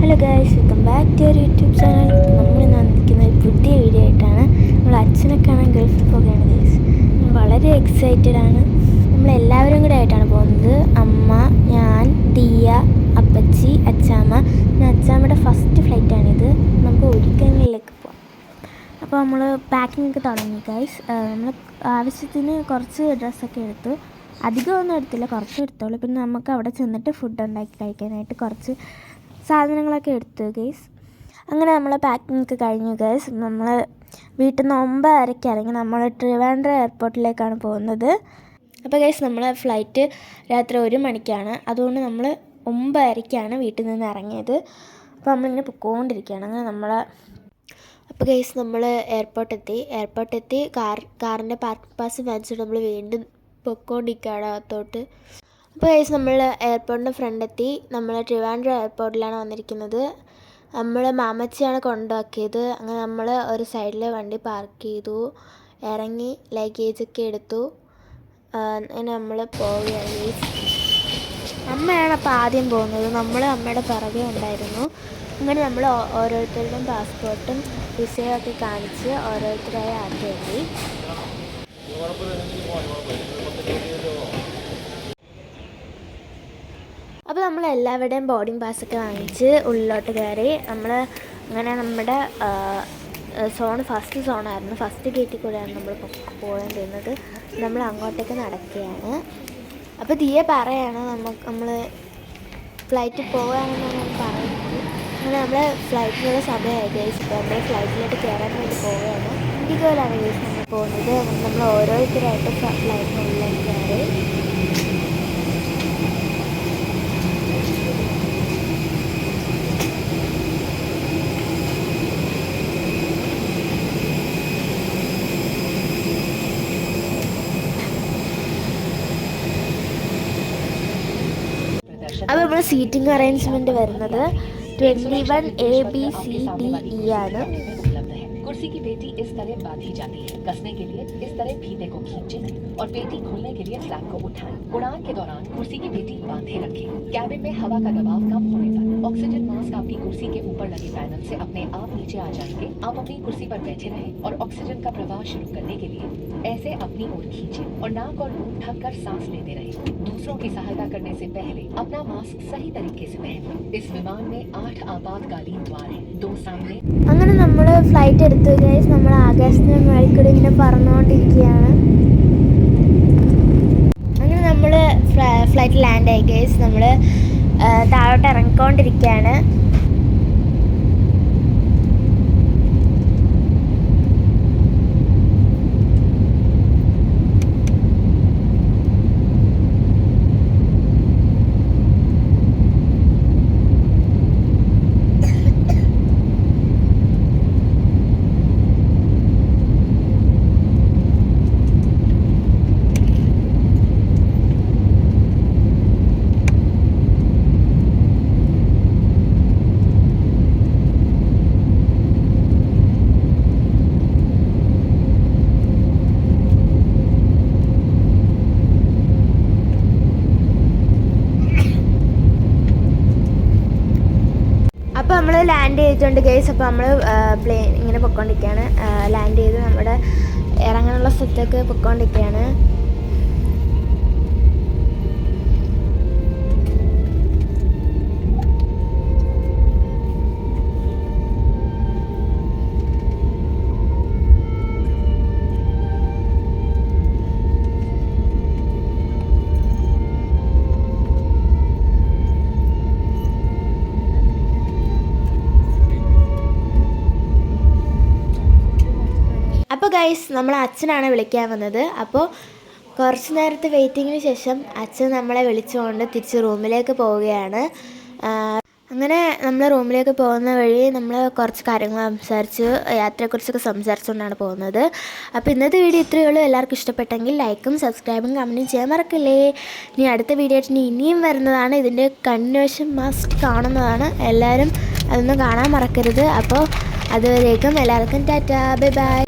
Hello guys welcome back to your YouTube channel നമ്മൾ വന്നിരിക്കുന്ന ഒരു പുതിയ വീഡിയോ ആയിട്ടാണ് നമ്മൾ അച്ഛനെ കാണാൻ ഗൾഫിൽ പോകുകയാണ് ഗൈസ് വളരെ എക്സൈറ്റഡ് ആണ്. നമ്മൾ എല്ലാവരും കൂടെ ആയിട്ടാണ് പോകുന്നത്. അമ്മ ഞാൻ ദിയ അപ്പച്ചി അച്ചാമ്മ. പിന്നെ അച്ചാമ്മയുടെ ഫസ്റ്റ് ഫ്ലൈറ്റാണിത് നമുക്ക് ഒരിക്കലിലേക്ക് പോകാം അപ്പോൾ നമ്മൾ പാക്കിംഗ് ഒക്കെ തുടങ്ങി ഗൈസ് നമ്മൾ ആവശ്യത്തിന് കുറച്ച് ഡ്രസ്സൊക്കെ എടുത്തു. അധികമൊന്നും എടുത്തില്ല കുറച്ച് എടുത്തോളൂ. പിന്നെ നമുക്ക് അവിടെ ചെന്നിട്ട് ഫുഡ് ഉണ്ടാക്കി കഴിക്കാനായിട്ട് കുറച്ച് സാധനങ്ങളൊക്കെ എടുത്തു ഗൈസ് അങ്ങനെ നമ്മൾ പാക്കിംഗ് ഒക്കെ കഴിഞ്ഞു ഗൈസ് നമ്മൾ വീട്ടിൽ നിന്ന് ഒമ്പതരയ്ക്ക് ഇറങ്ങി നമ്മൾ ട്രിവാൻഡ്രം എയർപോർട്ടിലേക്കാണ് പോകുന്നത്. അപ്പോൾ ഗൈസ് നമ്മൾ ഫ്ലൈറ്റ് രാത്രി ഒരു മണിക്കാണ്. അതുകൊണ്ട് നമ്മൾ ഒമ്പതരയ്ക്കാണ് വീട്ടിൽ നിന്ന് ഇറങ്ങിയത്. അപ്പോൾ നമ്മളിങ്ങനെ പൊക്കോണ്ടിരിക്കുകയാണ് അങ്ങനെ നമ്മൾ അപ്പോൾ ഗൈസ് നമ്മൾ എയർപോർട്ട് എത്തി. എയർപോർട്ട് എത്തി. കാർ കാറിന്റെ പാർക്കിംഗ് പാസ് വാങ്ങിച്ചിട്ട് നമ്മൾ വീണ്ടും പൊക്കോണ്ടിരിക്കുകയാണ് അകത്തോട്ട്. അപ്പോൾ ഗൈസ് നമ്മൾ എയർപോർട്ടിന്റെ ഫ്രണ്ട് എത്തി. നമ്മൾ ട്രിവാൻഡ്രം എയർപോർട്ടിലാണ് വന്നിരിക്കുന്നത്. നമ്മൾ മാമച്ചിയാണ് കൊണ്ടാക്കിയത് അങ്ങനെ നമ്മൾ ഒരു സൈഡിൽ വണ്ടി പാർക്ക് ചെയ്തു. ഇറങ്ങി ലഗേജൊക്കെ എടുത്തു. അങ്ങനെ നമ്മൾ പോവുകയാണ് ഗൈസ് അമ്മയാണ് അപ്പോൾ ആദ്യം പോകുന്നത്. നമ്മൾ അമ്മയുടെ പിറകെ ഉണ്ടായിരുന്നു. അങ്ങനെ നമ്മൾ ഓരോരുത്തരുടെയും പാസ്പോർട്ടും വിസയൊക്കെ കാണിച്ച് ഓരോരുത്തരായി ആക്കി അപ്പോൾ നമ്മൾ എല്ലാവരുടെയും ബോർഡിംഗ് പാസ്സൊക്കെ വാങ്ങിച്ച് ഉള്ളിലോട്ട് കയറി നമ്മൾ അങ്ങനെ നമ്മുടെ സോൺ ഫസ്റ്റ് സോണായിരുന്നു ഫസ്റ്റ് ഗേറ്റിൽ കൂടെയാണ് നമ്മൾ പോകേണ്ടിരുന്നത് നമ്മൾ അങ്ങോട്ടേക്ക് നടക്കുകയാണ്. അപ്പോൾ തീയെ പറയാണ് നമുക്ക് നമ്മൾ ഫ്ലൈറ്റിൽ പോകാമെന്ന് ഞാൻ പറയുന്നത്. അങ്ങനെ നമ്മൾ ഫ്ലൈറ്റിനുള്ള സമയമായി ഗേസ് ഇപ്പോൾ നമ്മൾ ഫ്ലൈറ്റിലോട്ട് കയറാൻ വേണ്ടി പോവുകയാണ്. ഇൻഡിഗോയിലാണ് ഗേസ് നമ്മൾ പോകുന്നത്. നമ്മൾ ഓരോരുത്തരായിട്ട് ഫ്ലൈറ്റിനുള്ളിലേക്ക് കയറി. അപ്പോൾ നമ്മൾ സീറ്റിംഗ് അറേഞ്ച്മെൻറ്റ് വരുന്നത് twenty one A B C D E ആണ് कुर्सी की पेटी इस तरह बांधी जाती है कसने के लिए इस तरह फीते को खींचे और पेटी खोलने के लिए फ्लैप को उठाएं उड़ान के दौरान कुर्सी की पेटी बांधे रखें कैबिन में हवा का दबाव कम होने पर ऑक्सीजन मास्क आपकी कुर्सी के ऊपर लगे पैनल से अपने आप नीचे आ जाएंगे आप अपनी कुर्सी पर बैठे रहें और ऑक्सीजन का प्रवाह शुरू करने के लिए ऐसे अपनी ओर खींचे और नाक और मुंह ढक कर सांस लेते रहें दूसरों की सहायता करने से पहले अपना मास्क सही तरीके से पहन लें इस विमान में आठ आपातकालीन द्वार हैं दो सामने അങ്ങനെ നമ്മൾ ഫ്ലൈറ്റ് എടുത്തു ഗൈസ് നമ്മൾ ആകാശത്തിന് മേളിൽ കൂടി ഇങ്ങനെ പറന്നുകൊണ്ടിരിക്കുകയാണ് അങ്ങനെ നമ്മൾ ഫ്ലൈറ്റ് ലാൻഡ് ആയി ഗൈസ് നമ്മൾ താഴോട്ട് ഇറങ്ങിക്കൊണ്ടിരിക്കുകയാണ് അപ്പോൾ നമ്മൾ ലാൻഡ് ചെയ്തിട്ടുണ്ട് ഗൈസ് അപ്പോൾ നമ്മൾ പ്ലെയിൻ ഇങ്ങനെ പൊയ്ക്കൊണ്ടിരിക്കുകയാണ് ലാൻഡ് ചെയ്ത് നമ്മുടെ ഇറങ്ങാനുള്ള സ്ഥലത്തൊക്കെ പൊയ്ക്കൊണ്ടിരിക്കുകയാണ് ഗൈസ് നമ്മൾ അച്ഛനാണ് വിളിക്കാൻ വന്നത്. അപ്പോൾ കുറച്ച് നേരത്തെ വെയിറ്റിങ്ങിന് ശേഷം അച്ഛൻ നമ്മളെ വിളിച്ചുകൊണ്ട് തിരിച്ച് റൂമിലേക്ക് പോവുകയാണ്. അങ്ങനെ നമ്മൾ റൂമിലേക്ക് പോകുന്ന വഴി നമ്മൾ കുറച്ച് കാര്യങ്ങൾ സംസാരിച്ച് യാത്രയെക്കുറിച്ചൊക്കെ സംസാരിച്ചുകൊണ്ടാണ് പോകുന്നത്. അപ്പോൾ ഇന്നത്തെ വീഡിയോ ഇത്രയേ ഉള്ളൂ. എല്ലാവർക്കും ഇഷ്ടപ്പെട്ടെങ്കിൽ ലൈക്കും സബ്സ്ക്രൈബും കമന്റും ചെയ്യാൻ മറക്കല്ലേ. ഇനി അടുത്ത വീഡിയോ ആയിട്ട് ഇനി ഇനിയും വരുന്നതാണ്. ഇതിന്റെ കണ്ടിന്യൂഷൻ മസ്റ്റ് കാണുന്നതാണ്. എല്ലാവരും അതൊന്നും കാണാൻ മറക്കരുത്. അപ്പോൾ അതുവരേക്കും എല്ലാവർക്കും ടാറ്റ. Bye bye